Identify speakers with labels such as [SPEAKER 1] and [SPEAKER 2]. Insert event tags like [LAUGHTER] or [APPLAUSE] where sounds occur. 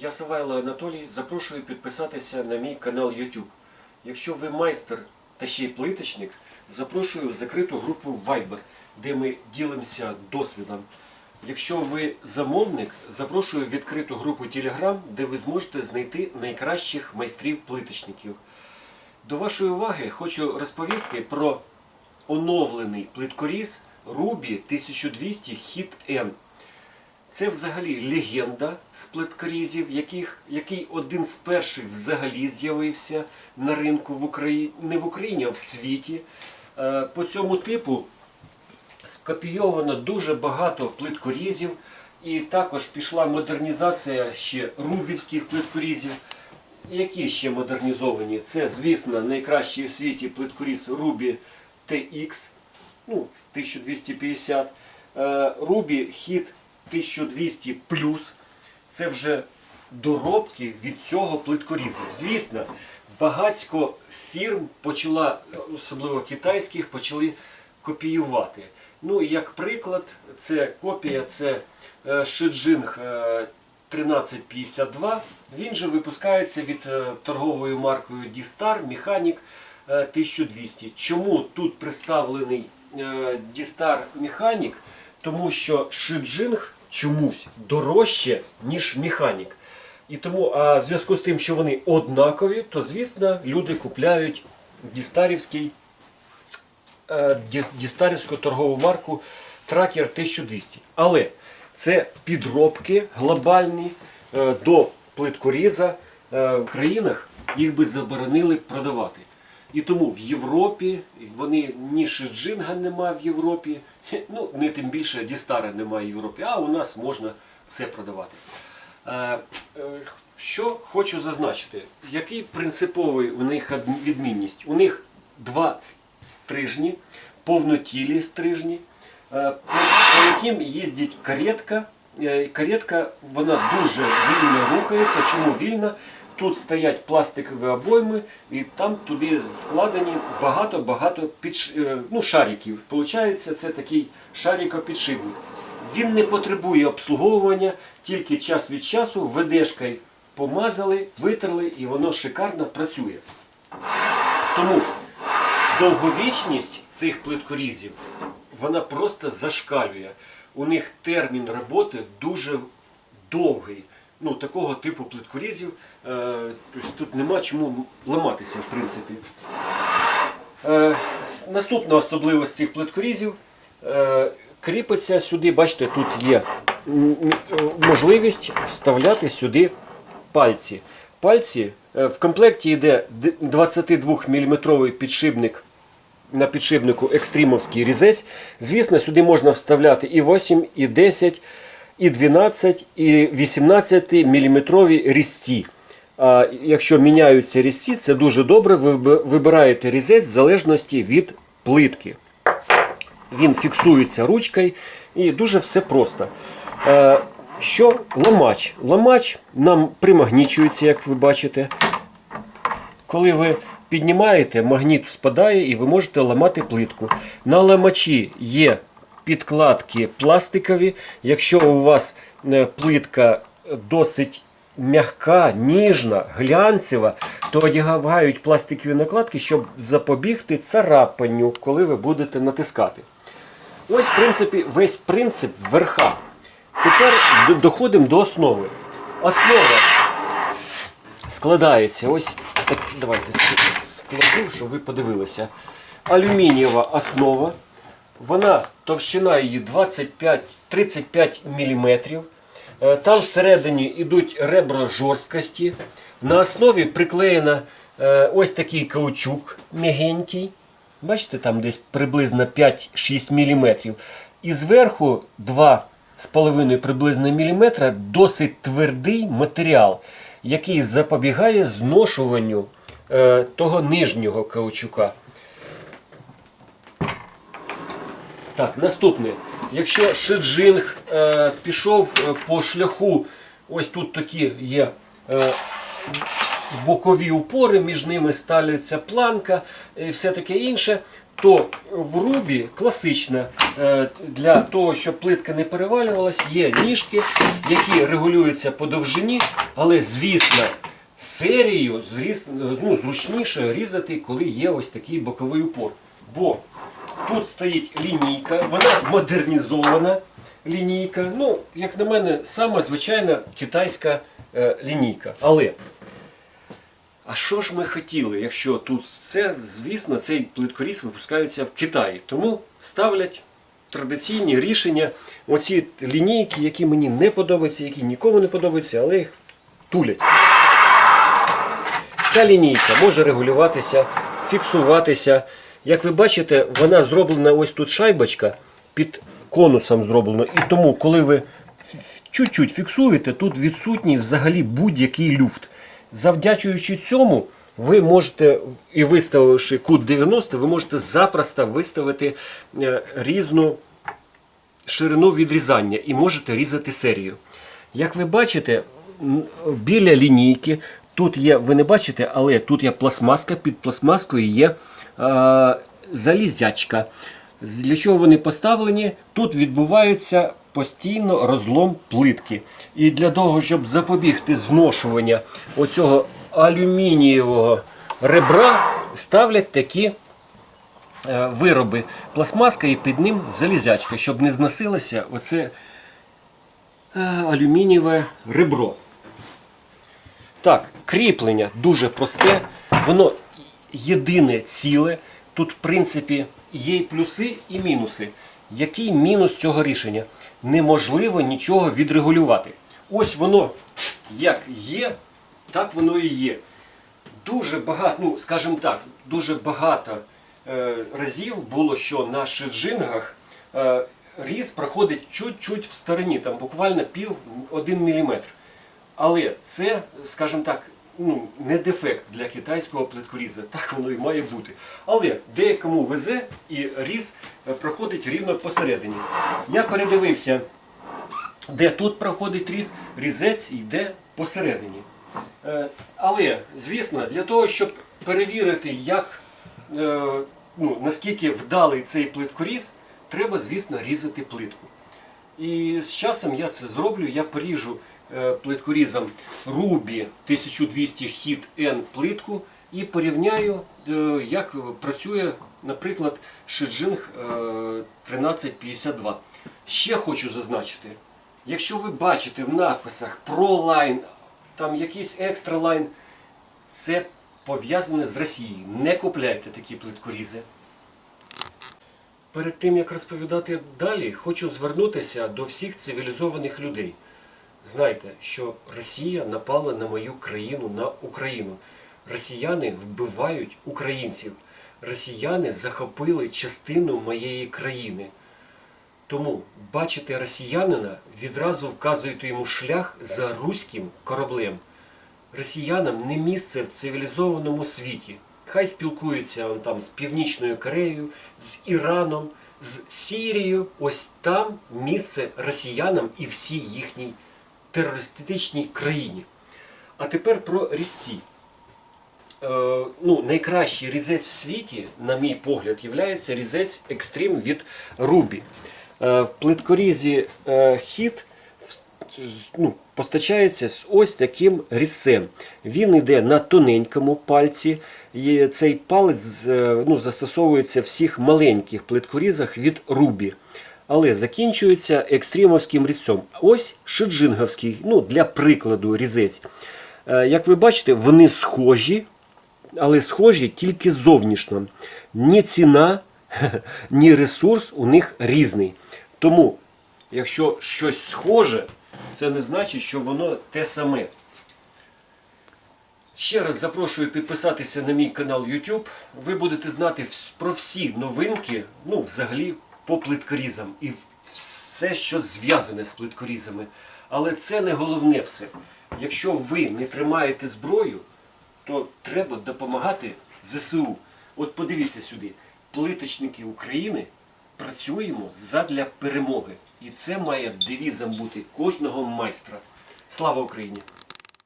[SPEAKER 1] Я Савайло Анатолій. Запрошую підписатися на мій канал YouTube. Якщо ви майстер та ще й плиточник, запрошую в закриту групу Viber, де ми ділимося досвідом. Якщо ви замовник, запрошую в відкриту групу Telegram, де ви зможете знайти найкращих майстрів плиточників. До вашої уваги хочу розповісти про оновлений плиткоріз Ruby 1200 Hit N. Це взагалі легенда з плиткорізів, який один з перших взагалі з'явився на ринку в Україні, не в Україні, а в світі. Е, по цьому типу скопійовано дуже багато плиткорізів, і також пішла модернізація ще рубівських плиткорізів. Які ще модернізовані? Це, звісно, найкращий в світі плиткоріз Рубі TX ну, 1250, е, Рубі Хіт 1200 плюс. Це вже доробки від цього плиткорізу. Звісно, багатько фірм почала, особливо китайських, почали копіювати. Ну, як приклад, це копія, це е, Шиджинг е, 1352. Він же випускається від е, торговою маркою Дістар Механік 1200. Чому тут представлений Дістар Механік? Тому що Шиджинг чомусь дорожче, ніж Механік. І тому, а в зв'язку з тим, що вони однакові, то звісно люди купляють дістарівський е, дістарівську торгову марку Tracker 1200. Але це підробки глобальні е, до плиткоріза е, в країнах їх би заборонили продавати. І тому в Європі вони ні Шиджинга немає в Європі, ну не тим більше Дістара немає в Європі, а у нас можна все продавати. Е, е, Що хочу зазначити, який принциповий у них відмінність? У них два стрижні, повнотілі стрижні, е, по яким їздить каретка. Каретка вона дуже вільно рухається. Чому вільно? Тут стоять пластикові обойми, і там туди вкладені багато-багато підш... е, ну, шариків. Получається, це такий шарикопідшипник. Він не потребує обслуговування, тільки час від часу ведешкою помазали, витерли і воно шикарно працює. Тому довговічність цих плиткорізів вона просто зашкалює. У них термін роботи дуже довгий. Ну, такого типу плиткорізів. Е, тобто тут нема чому ламатися, в принципі. Е, наступна особливість цих плиткорізів. Е, кріпиться сюди, бачите, тут є можливість вставляти сюди пальці. Пальці е, в комплекті йде 22 мм підшипник на підшипнику екстримовський різець. Звісно, сюди можна вставляти і 8, і 10, і 12, і 18 мм різці. А якщо міняються різці, це дуже добре. Ви вибираєте різець в залежності від плитки. Він фіксується ручкою і дуже все просто. Що ламач? Ламач нам примагнічується, як ви бачите. Коли ви піднімаєте, магніт спадає і ви можете ламати плитку. На ламачі є підкладки пластикові. Якщо у вас е, плитка досить м'яка, ніжна, глянцева, то одягають пластикові накладки, щоб запобігти царапанню, коли ви будете натискати. Ось, в принципі, весь принцип верха. Тепер доходимо до основи. Основа складається. Ось так, давайте ск- складу, щоб ви подивилися. Алюмінієва основа. Вона товщина її 25-35 мм. Там всередині йдуть ребра жорсткості. На основі приклеєна е, ось такий каучук м'ягенький. Бачите, там десь приблизно 5-6 мм. І зверху 2,5 приблизно мм досить твердий матеріал, який запобігає зношуванню е, того нижнього каучука. Так, наступне. Якщо шеджинг е, пішов е, по шляху, ось тут такі є е, бокові упори, між ними ставиться планка і все таке інше, то в рубі класична е, для того, щоб плитка не перевалювалась, є ніжки, які регулюються по довжині, але звісно, серію зріз, ну, зручніше різати, коли є ось такий боковий упор. Бо тут стоїть лінійка, вона модернізована лінійка. Ну, як на мене, сама звичайна китайська е, лінійка. Але а що ж ми хотіли, якщо тут це, звісно, цей плиткоріз випускається в Китаї. Тому ставлять традиційні рішення, оці лінійки, які мені не подобаються, які нікому не подобаються, але їх тулять. Ця лінійка може регулюватися, фіксуватися. Як ви бачите, вона зроблена ось тут шайбочка під конусом зроблено. І тому, коли ви чуть-чуть фіксуєте, тут відсутній взагалі будь-який люфт. Завдячуючи цьому, ви можете, і виставивши кут 90, ви можете запросто виставити е, різну ширину відрізання і можете різати серію. Як ви бачите, біля лінійки тут є, ви не бачите, але тут є пластмаска, під пластмаскою є залізячка. Для чого вони поставлені? Тут відбувається постійно розлом плитки. І для того, щоб запобігти зношування оцього алюмінієвого ребра, ставлять такі е, вироби пластмаска і під ним залізячка, щоб не зносилося оце е, алюмінієве ребро. Так, кріплення дуже просте, воно єдине ціле. Тут, в принципі, є і плюси і мінуси. Який мінус цього рішення? Неможливо нічого відрегулювати. Ось воно як є, так воно і є. Дуже багато, ну скажімо так, дуже багато е, разів було, що на шиджингах е, різ проходить чуть-чуть в стороні, там буквально пів один міліметр. Але це, скажімо так, ну, не дефект для китайського плиткоріза. Так воно і має бути. Але деякому везе і різ е, проходить рівно посередині. Я передивився, де тут проходить різ, різець йде посередині. Е, Але, звісно, для того, щоб перевірити, як, е, ну, наскільки вдалий цей плиткоріз, треба, звісно, різати плитку. І з часом я це зроблю. Я поріжу плиткорізом Ruby 1200 Hit N плитку і порівняю, е, як працює, наприклад, Shijing е, 1352. Ще хочу зазначити, якщо ви бачите в надписах ProLine, там якийсь екстра лайн, це пов'язане з Росією. Не купляйте такі плиткорізи. Перед тим як розповідати далі, хочу звернутися до всіх цивілізованих людей. Знайте, що Росія напала на мою країну, на Україну. Росіяни вбивають українців. Росіяни захопили частину моєї країни. Тому бачите росіянина, відразу вказуєте йому шлях за руським кораблем. Росіянам не місце в цивілізованому світі. Хай спілкуються он там з Північною Кореєю, з Іраном, з Сірією. Ось там місце росіянам і всій їхній терористичній країні. А тепер про різці. Е, ну, найкращий різець в світі, на мій погляд, є різець екстрім від Ruby. Е, в плиткорізі е, хіт ну, постачається з ось таким різцем. Він йде на тоненькому пальці. І цей палець е, ну, застосовується в всіх маленьких плиткорізах від Ruby. Але закінчується екстрімовським різцем. Ось шиджинговський, ну, для прикладу, різець. Е, Як ви бачите, вони схожі, але схожі тільки зовнішньо. Ні ціна, [LAUGHS] ні ресурс у них різний. Тому, якщо щось схоже, це не значить, що воно те саме. Ще раз запрошую підписатися на мій канал YouTube. Ви будете знати про всі новинки, ну, взагалі, по плиткорізам і все, що зв'язане з плиткорізами. Але це не головне все. Якщо ви не тримаєте зброю, то треба допомагати ЗСУ. От подивіться сюди. Плиточники України працюємо задля перемоги. І це має девізом бути кожного майстра. Слава Україні!